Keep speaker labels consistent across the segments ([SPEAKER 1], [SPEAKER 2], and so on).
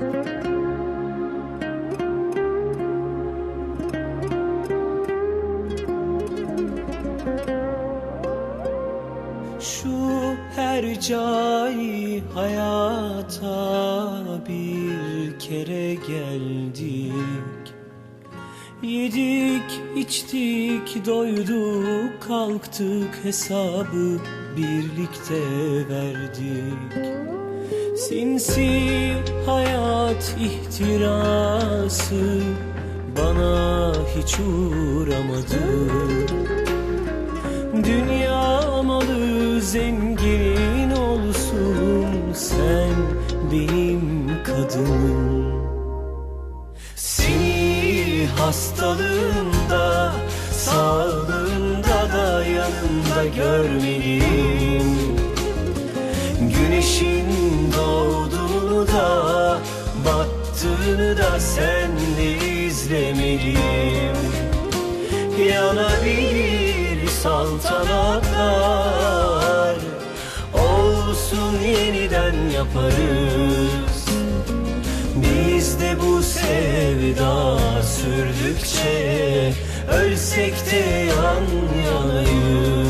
[SPEAKER 1] Şu her cay hayata bir kere geldik. Yedik, içtik, doyduk, kalktık hesabı birlikte verdik. Sinsi hayat ihtirası bana hiç uğramadı. Dünya malı zengin olsun sen benim kadınım. Seni hastalığında sağlığında da yanımda görmeliyim Güneşin doğduğunu da battığını da senle izlemeliyim Yanabilir saltanatlar Olsun yeniden yaparız. Biz de bu sevda sürdükçe Ölsek de yan yanayız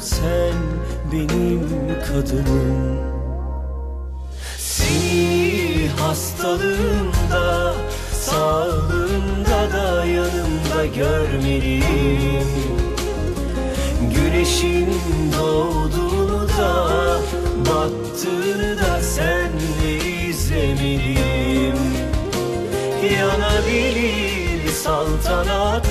[SPEAKER 1] Sen benim kadınım. Seni hastalığında Sağlığında da yanımda görmeliyim. Güneşin doğduğunu da Battığını da senle izlemeliyim. Yanabilir saltanatlar